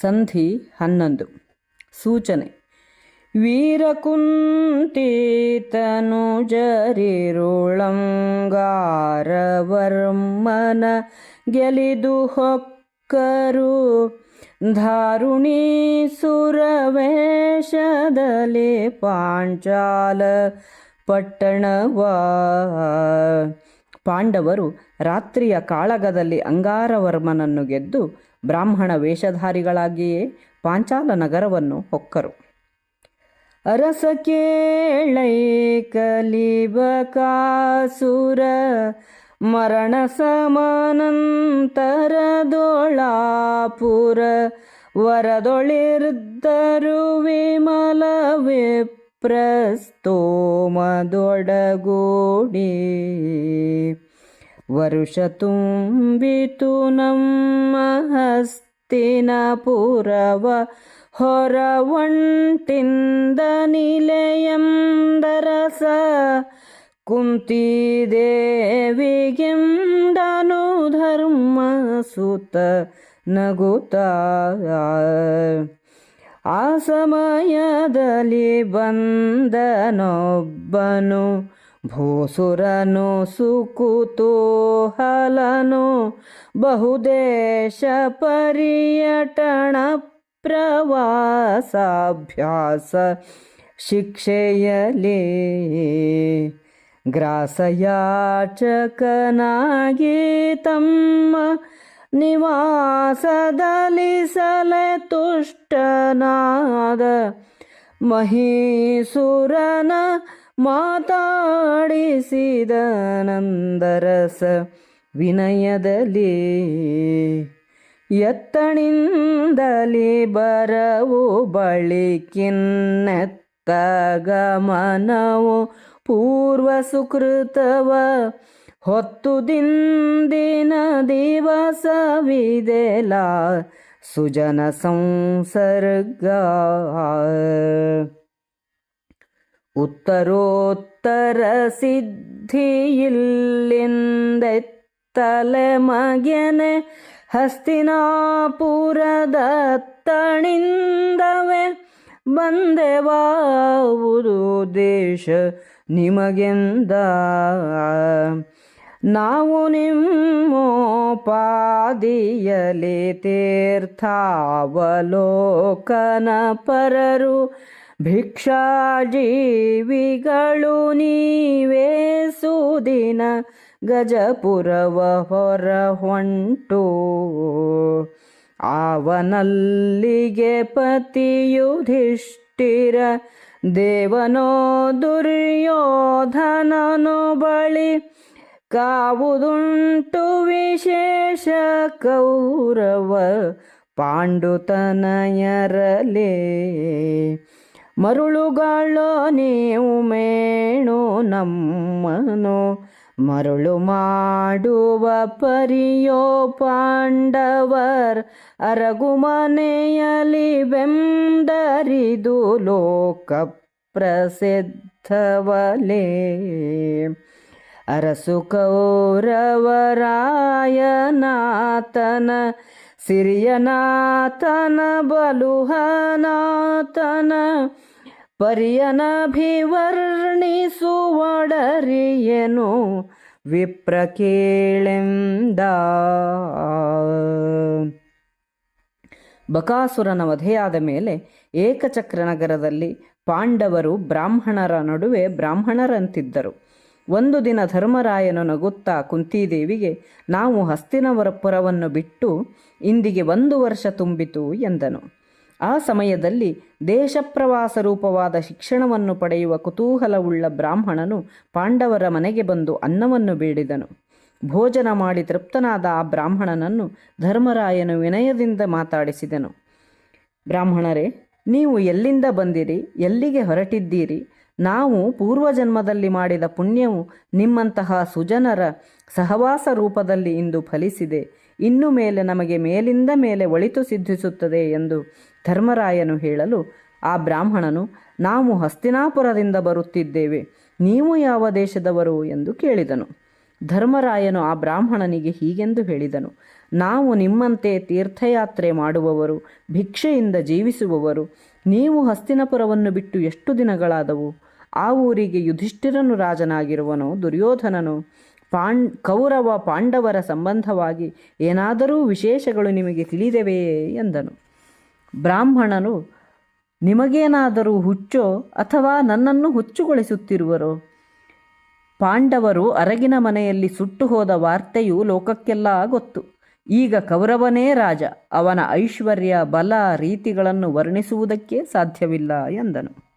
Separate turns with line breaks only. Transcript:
ಸಂಧಿ ಹನ್ನೊಂದು. ಸೂಚನೆ. ವೀರಕುಂಠಿತನುಜರಿರುಳಂಗಾರವರ್ಮನ ಗೆಲಿದು ಹೊಕ್ಕರು ಧಾರುಣಿ ಸುರವೇಷದಲ್ಲಿ ಪಾಂಚಾಲ ಪಟ್ಟಣವ. ಪಾಂಡವರು ರಾತ್ರಿಯ ಕಾಳಗದಲ್ಲಿ ಅಂಗಾರವರ್ಮನನ್ನು ಗೆದ್ದು ಬ್ರಾಹ್ಮಣ ವೇಷಧಾರಿಗಳಾಗಿಯೇ ಪಾಂಚಾಲ ನಗರವನ್ನು ಹೊಕ್ಕರು. ಅರಸ ಕೇಳೈ ಕಲಿಬಕಾಸುರ ಮರಣ ಸಮಾನಂತರದೊಳಾಪುರ ವರದೊಳಿರ್ದರು ವಿಮಲ ವಿಪ್ರಸ್ತೋಮದೊಡಗೂಡಿ. ವರುಷ ತುಂಬಿತು ನಮ್ಮ ಹಸ್ತಿನಪುರವ ಹೊರ ಒಂಟಿಂದ ನಿಲೆಯಂದರಸ ಕುಂತಿದೇವಿಗೆಂದನು ಧರ್ಮ ಸುತ ನಗುತ್ತ ಆ ಸಮಯದಲ್ಲಿ ಬಂದನೊಬ್ಬನು ಭೂಸುರನು ಸುಕುತೂಹಲನು ಬಹುದೇಶ ಪರ್ಯಟನ ಪ್ರವಾಸಾಭ್ಯಾಸ ಶಿಕ್ಷೆಯಲಿ ಗ್ರಾಸಯಾಚಕನಾಗಿ ತಮ್ಮ ನಿವಾಸದಲ್ಲಿ ಸಲೆ ತುಷ್ಟನಾದ ಮಹೀಸುರನ ಮಾತಾಡಿಸಿದ ನಂದರಸ ವಿನಯದಲ್ಲಿ ಎತ್ತಣಿಂದಲಿ ಬರವು ಬಳಿಕಿನ್ನೆತ್ತಗಮನವು ಪೂರ್ವ ಸುಕೃತವ ಹೊತ್ತು ದಿಂದಿನ ದಿವಸವಿದೆಲ ಸುಜನ ಸಂಸರ್ಗ ಉತ್ತರೋತ್ತರ ಸಿದ್ಧಿಯಿಲ್ಲಿಂದೆತ್ತಲೆ ಮಗೆನೆ ಹಸ್ತಿನಾಪುರದತ್ತಣಿಂದವೆ ಬಂದೆವಾವುದು ದೇಶ ನಿಮಗೆಂದ? ನಾವು ನಿಮ್ಮೋಪಾದಿಯಲಿ ತೀರ್ಥಾವಲೋಕನ ಪರರು ಭಿಕ್ಷಾಜೀವಿಗಳು ನೀವೇ ಸುದಿನ ಗಜಪುರವ ಹೊರ ಹೊಂಟು. ಆವನಲ್ಲಿಗೆ ಪತಿಯುಧಿಷ್ಠಿರ ದೇವನೋ ದುರ್ಯೋಧನನು ಬಳಿ ಕಾವುದುಂಟು ವಿಶೇಷ ಕೌರವ ಪಾಂಡುತನಯರಲೇ. ಮರುಳುಗಳೋ ನೀವು ಮೇಣು ನಮ್ಮನು ಮರುಳು ಮಾಡುವ ಪರಿಯೋ ಪಾಂಡವರ್ ಅರಗುಮನೆಯಲಿ ಬೆಂದರಿದು ಲೋಕ ಪ್ರಸಿದ್ಧವಲೇ. ಅರಸು ಕೌರವರಾಯನಾಥನ ಸಿರಿಯನಾಥನ ಬಲುಹನಾತನ ಪರ್ಯನಭಿವರ್ಣಿಸುವಡರಿಯನು ವಿಪ್ರ ಕೇಳೆಂದ. ಬಕಾಸುರನ ವಧೆಯಾದ ಮೇಲೆ ಏಕಚಕ್ರ ನಗರದಲ್ಲಿ ಪಾಂಡವರು ಬ್ರಾಹ್ಮಣರ ನಡುವೆ ಬ್ರಾಹ್ಮಣರಂತಿದ್ದರು. ಒಂದು ದಿನ ಧರ್ಮರಾಯನು ನಗುತ್ತಾ ಕುಂತಿದೇವಿಗೆ, ನಾವು ಹಸ್ತಿನವರಪುರವನ್ನು ಬಿಟ್ಟು ಇಂದಿಗೆ ಒಂದು ವರ್ಷ ತುಂಬಿತು ಎಂದನು. ಆ ಸಮಯದಲ್ಲಿ ದೇಶಪ್ರವಾಸ ರೂಪವಾದ ಶಿಕ್ಷಣವನ್ನು ಪಡೆಯುವ ಕುತೂಹಲವುಳ್ಳ ಬ್ರಾಹ್ಮಣನು ಪಾಂಡವರ ಮನೆಗೆ ಬಂದು ಅನ್ನವನ್ನು ಬೇಡಿದನು. ಭೋಜನ ಮಾಡಿ ತೃಪ್ತನಾದ ಆ ಬ್ರಾಹ್ಮಣನನ್ನು ಧರ್ಮರಾಯನು ವಿನಯದಿಂದ ಮಾತಾಡಿಸಿದನು. ಬ್ರಾಹ್ಮಣರೇ, ನೀವು ಎಲ್ಲಿಂದ ಬಂದಿರಿ? ಎಲ್ಲಿಗೆ ಹೊರಟಿದ್ದೀರಿ? ನಾವು ಪೂರ್ವಜನ್ಮದಲ್ಲಿ ಮಾಡಿದ ಪುಣ್ಯವು ನಿಮ್ಮಂತಹ ಸುಜನರ ಸಹವಾಸ ರೂಪದಲ್ಲಿ ಇಂದು ಫಲಿಸಿದೆ. ಇನ್ನು ಮೇಲೆ ನಮಗೆ ಮೇಲಿಂದ ಮೇಲೆ ಒಳಿತು ಸಿದ್ಧಿಸುತ್ತದೆ ಎಂದು ಧರ್ಮರಾಯನು ಹೇಳಲು, ಆ ಬ್ರಾಹ್ಮಣನು, ನಾವು ಹಸ್ತಿನಾಪುರದಿಂದ ಬರುತ್ತಿದ್ದೇವೆ, ನೀವು ಯಾವ ದೇಶದವರು ಎಂದು ಕೇಳಿದನು. ಧರ್ಮರಾಯನು ಆ ಬ್ರಾಹ್ಮಣನಿಗೆ ಹೀಗೆಂದು ಹೇಳಿದನು, ನಾವು ನಿಮ್ಮಂತೆ ತೀರ್ಥಯಾತ್ರೆ ಮಾಡುವವರು, ಭಿಕ್ಷೆಯಿಂದ ಜೀವಿಸುವವರು ನೀವು ಹಸ್ತಿನಪುರವನ್ನು ಬಿಟ್ಟು ಎಷ್ಟು ದಿನಗಳಾದವು? ಆ ಊರಿಗೆ ಯುಧಿಷ್ಠಿರನು ರಾಜನಾಗಿರುವನು, ದುರ್ಯೋಧನನು ಪಾಂಡ್, ಕೌರವ ಪಾಂಡವರ ಸಂಬಂಧವಾಗಿ ಏನಾದರೂ ವಿಶೇಷಗಳು ನಿಮಗೆ ತಿಳಿದವೆಯೇ ಎಂದನು. ಬ್ರಾಹ್ಮಣನು, ನಿಮಗೇನಾದರೂ ಹುಚ್ಚೋ ಅಥವಾ ನನ್ನನ್ನು ಹುಚ್ಚುಗೊಳಿಸುತ್ತಿರುವರೋ? ಪಾಂಡವರು ಅರಗಿನ ಮನೆಯಲ್ಲಿ ಸುಟ್ಟು ಹೋದ ವಾರ್ತೆಯು ಲೋಕಕ್ಕೆಲ್ಲ ಗೊತ್ತು. ಈಗ ಕೌರವನೇ ರಾಜ ಅವನ ಐಶ್ವರ್ಯ ಬಲ ರೀತಿಗಳನ್ನು ವರ್ಣಿಸುವುದಕ್ಕೆ ಸಾಧ್ಯವಿಲ್ಲ ಎಂದನು.